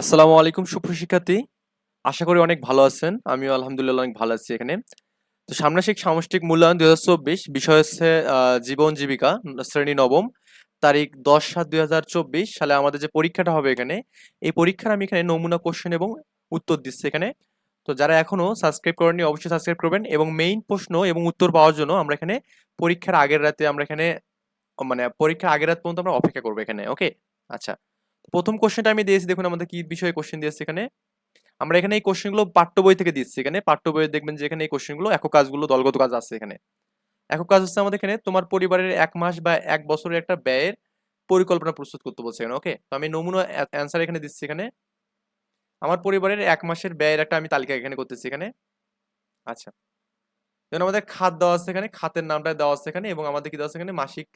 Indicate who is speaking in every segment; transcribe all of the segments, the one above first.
Speaker 1: আসসালামু আলাইকুম সুপ্রশিক্ষার্থী আশা করি অনেক ভালো আছেন। আমিও আলহামদুলিল্লাহ অনেক ভালো আছি এখানে। তো সামনাসিক সামষ্টিক মূল্যায়ন চব্বিশ, বিষয় হচ্ছে জীবন জীবিকা, শ্রেণি নবম, তারিখ দশ সাত দুই সালে আমাদের যে পরীক্ষাটা হবে এখানে, এই পরীক্ষার আমি এখানে নমুনা কোশ্চেন এবং উত্তর দিচ্ছি এখানে। তো যারা এখনও সাবস্ক্রাইব করেননি, অবশ্যই সাবস্ক্রাইব করবেন এবং মেইন প্রশ্ন এবং উত্তর পাওয়ার জন্য আমরা এখানে পরীক্ষার আগের রাতে আমরা এখানে মানে পরীক্ষার আগের রাত পর্যন্ত আমরা অপেক্ষা করব এখানে ওকে আচ্ছা। প্রথম কোশ্চেনটা আমি দিয়েছি, দেখুন আমাদের কি বিষয়ে কোশ্চেন দিয়েছে এখানে। আমরা এখানে এই কোশ্চেনগুলো পাঠ্য বই থেকে দিচ্ছি এখানে। পাঠ্য বইয়ে দেখবেন যে এখানে এই কোশ্চেনগুলো একক কাজগুলো, দলগত কাজ আছে এখানে। একক কাজ হচ্ছে আমাদের এখানে তোমার পরিবারের এক মাস বা এক বছরের একটা ব্যয়ের পরিকল্পনা প্রস্তুত করতে বলছে এখানে ওকে তো আমি নমুনা অ্যান্সার এখানে দিচ্ছি এখানে। আমার পরিবারের এক মাসের ব্যয়ের একটা আমি তালিকা এখানে করতেছি এখানে। আচ্ছা। যেমন আমাদের খাত দেওয়া আছে এখানে, খাতের নামটা দেওয়া আছে এখানে এবং আমাদের কি দেওয়া আছে এখানে? মাসিক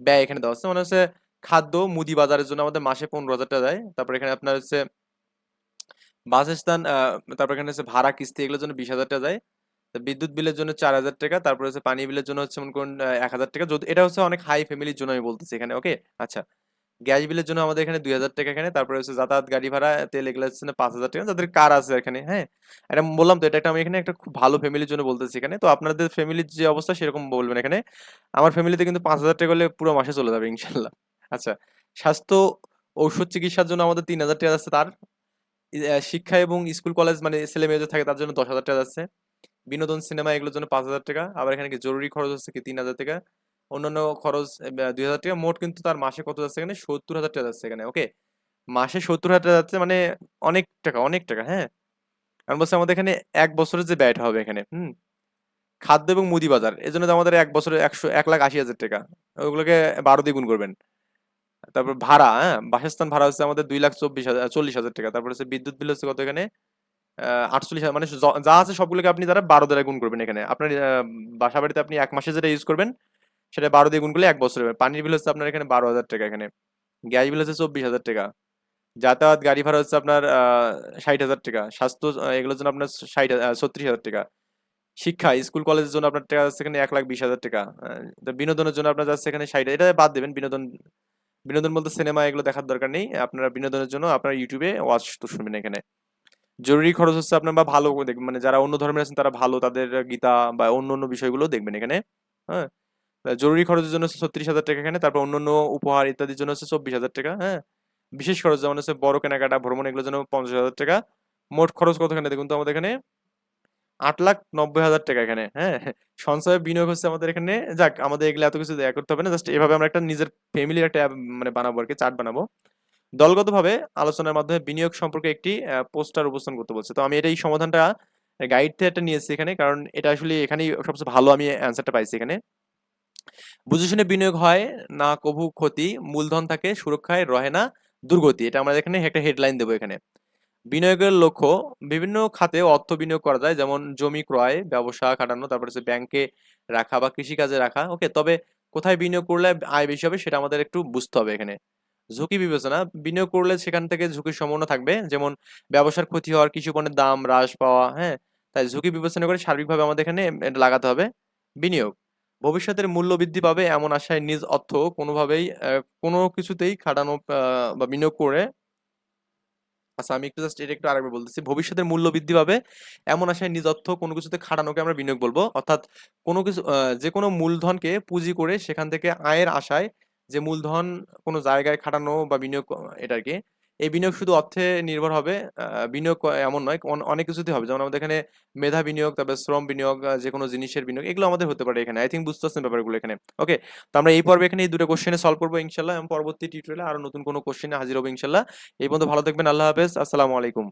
Speaker 1: ব্যয় এখানে দেওয়া আছে। মানে হচ্ছে খাদ্য মুদি বাজারের জন্য আমাদের মাসে পনেরো হাজার টাকা দেয়। তারপর এখানে আপনার হচ্ছে বাসস্থান তারপর এখানে হচ্ছে ভাড়া কিস্তি এগুলোর জন্য বিশ হাজার টাকা দেয়। বিদ্যুৎ বিলের জন্য চার হাজার টাকা, তারপর হচ্ছে পানি বিলের জন্য হচ্ছে মনে করুন এক হাজার টাকা। যদি, এটা হচ্ছে অনেক হাই ফ্যামিলির জন্য আমি বলতেছি এখানে ওকে আচ্ছা। গ্যাস বিলের জন্য আমাদের এখানে দুই হাজার টাকা এখানে, তারপরে হচ্ছে যাতায়াত, গাড়ি ভাড়া, তেল এগুলো হচ্ছে পাঁচ হাজার টাকা। যাদের কার আছে এখানে হ্যাঁ? এটা বললাম তো, এটা একটা আমি এখানে একটা খুব ভালো ফ্যামিলির জন্য বলতেছি এখানে। তো আপনাদের ফ্যামিলির যে অবস্থা সেরকম বলবেন এখানে। আমার ফ্যামিলিতে কিন্তু পাঁচ হাজার টাকা হলে পুরো মাসে চলে যাবে, ইনশাল্লাহ। আচ্ছা স্বাস্থ্য ঔষধ চিকিৎসার জন্য আমাদের তিন হাজার টাকা আছে তার। শিক্ষা এবং স্কুল কলেজ মানে ছেলে মেয়েদের থাকে তার জন্য দশ হাজার টাকা আছে বিনোদন, সিনেমা এগুলোর জন্য পাঁচ হাজার টাকা। আবার এখানে কি জরুরি খরচ হচ্ছে কি তিন হাজার টাকা। অন্যান্য খরচ দুই হাজার টাকা। মোট কিন্তু তার মাসে কত যাচ্ছে এখানে? সত্তর হাজার টাকা যাচ্ছে এখানে ওকে মাসে সত্তর হাজার টাকা যাচ্ছে মানে অনেক টাকা অনেক টাকা হ্যাঁ? আমি বলছি আমাদের এখানে এক বছরের যে ব্যয়টা হবে এখানে, হুম? খাদ্য এবং মুদি বাজার এই জন্য আমাদের এক বছরে একশো, এক লাখ আশি হাজার টাকা। ওগুলোকে বারো দিয়ে গুণ করবেন। তারপর ভাড়া হ্যাঁ? বাসস্থান ভাড়া হচ্ছে আমাদের দুই লাখ চব্বিশ হাজার, চল্লিশ হাজার টাকা। তারপর হচ্ছে বিদ্যুৎ বিল হচ্ছে কত এখানে? আটচল্লিশ মানে যা আছে সবগুলোকে আপনি দ্বারা বারো দ্বারা গুণ করবেন এখানে। আপনার বাসা বাড়িতে আপনি এক মাসে যেটা ইউজ করবেন, সেটা বারো দিয়ে গুণ করলে এক বছর হবে পানির বিল হচ্ছে আপনার এখানে বারো হাজার টাকা এখানে। গ্যাস বিল হচ্ছে চব্বিশ হাজার টাকা। যাতায়াত, গাড়ি ভাড়া হচ্ছে আপনার ষাট হাজার টাকা। স্বাস্থ্য এগুলোর জন্য আপনার ষাট ছত্রিশ হাজার টাকা। শিক্ষা, স্কুল, কলেজের জন্য আপনার টাকা যাচ্ছে এখানে এক লাখ বিশ হাজার টাকা। বিনোদনের জন্য আপনার যাচ্ছে এখানে ষাট, এটা বাদ দেবেন। বিনোদন বিনোদন বলতে সিনেমা এগুলো দেখার দরকার নেই। আপনারা বিনোদনের জন্য আপনার ইউটিউবে ওয়াচ তো শুনবেন এখানে। জরুরি খরচ হচ্ছে আপনার বা ভালো দেখবেন মানে যারা অন্য ধর্মের আছেন তারা ভালো তাদের গীতা বা অন্য অন্য বিষয়গুলো দেখবেন এখানে হ্যাঁ? জরুরি খরচের জন্য হচ্ছে ছত্রিশ হাজার টাকা এখানে, তারপর অন্য অন্য উপহার ইত্যাদির জন্য হচ্ছে চব্বিশ হাজার টাকা হ্যাঁ? বিশেষ খরচ যেমন হচ্ছে বড় কেনাকাটা, ভ্রমণ এগুলোর জন্য পঞ্চাশ হাজার টাকা। মোট খরচ কত এখানে দেখুন তো আমাদের এখানে? আট লাখ নব্বই হাজার টাকা এখানে হ্যাঁ? সঞ্চয় বিনিয়োগ হচ্ছে আমাদের এখানে, যাক, আমাদের এগুলো এত কিছু দেয়া করতে হবে না, জাস্ট এভাবে আমরা একটা নিজের ফ্যামিলির একটা মানে বানাবো আর কি, চার্ট বানাবো। দলগতভাবে আলোচনার মাধ্যমে বিনিয়োগ সম্পর্কে একটি পোস্টার উপস্থাপন করতে বলছে। তো আমি এটা এই সমাধানটা গাইড থেকে একটা নিয়েছি এখানে, কারণ এটা আসলে এখানেই সবচেয়ে ভালো আমি অ্যান্সারটা পাইছি এখানে। বুঝে শুনে বিনিয়োগ হয়, না কভু ক্ষতি, মূলধন থাকে, সুরক্ষায় রহে না দুর্গতি, এটা আমরা এখানে একটা হেডলাইন দেবো এখানে। বিনিয়োগের লক্ষ্য বিভিন্ন খাতে অর্থ বিনিয়োগ করা যায়, যেমন জমি ক্রয়, ব্যবসা খাটানো, তারপর হচ্ছে ব্যাংকে রাখা বা কৃষিকাজে রাখা। ওকে তবে কোথায় বিনিয়োগ করলে আয় বেশি হবে সেটা আমাদের একটু বুঝতে হবে এখানে। ঝুঁকি বিবেচনা, বিনিয়োগ করলে সেখান থেকে ঝুঁকির সম্ভাবনা থাকবে, যেমন ব্যবসার ক্ষতি হওয়ার কিছু পণ্যের দাম হ্রাস পাওয়া হ্যাঁ? তাই ঝুঁকি বিবেচনা করে সার্বিকভাবে আমাদের এখানে লাগাতে হবে বিনিয়োগ। ভবিষ্যতের মূল্য বৃদ্ধি পাবে এমন আশায় নিজ অর্থ কোনোভাবেই কোনো কিছুতেই খাটানো বা বিনিয়োগ করে আচ্ছা আমি একটু জাস্ট এটা একটু আরেকবার বলতেছি। ভবিষ্যতের মূল্য বৃদ্ধি পাবে এমন আশায় নিজ অর্থ কোনো কিছুতে খাটানোকে আমরা বিনিয়োগ বলব। অর্থাৎ কোনো কিছু যে কোনো মূলধনকে পুঁজি করে সেখান থেকে আয়ের আশায় যে মূলধন কোনো জায়গায় খাটানো বা বিনিয়োগ এটা আর কি। এই বিনিয়োগ শুধু অর্থে নির্ভর হবে বিনিয়োগ এমন নয় অনেক কিছুতে হবে। যেমন আমাদের এখানে মেধা বিনিয়োগ, তারপরে শ্রম বিনিয়োগ যে কোনো জিনিসের বিনিয়োগ, এগুলো আমাদের হতে পারে এখানে। আই থিঙ্ক বুঝতে পারছেন ব্যাপারগুলো এখানে। ওকে তো আমরা এই পর্বে এখানে এই দুটো কোশ্চেনে সলভ করব ইনশাল্লাহ, এবং পরবর্তী টিউটোরিয়ালে আরও নতুন কোনো কোশ্চেনে হাজির হব ইনশাল্লাহ। এই পর্যন্ত ভালো থাকবেন, আল্লাহ হাফেজ, আসসালামু আলাইকুম।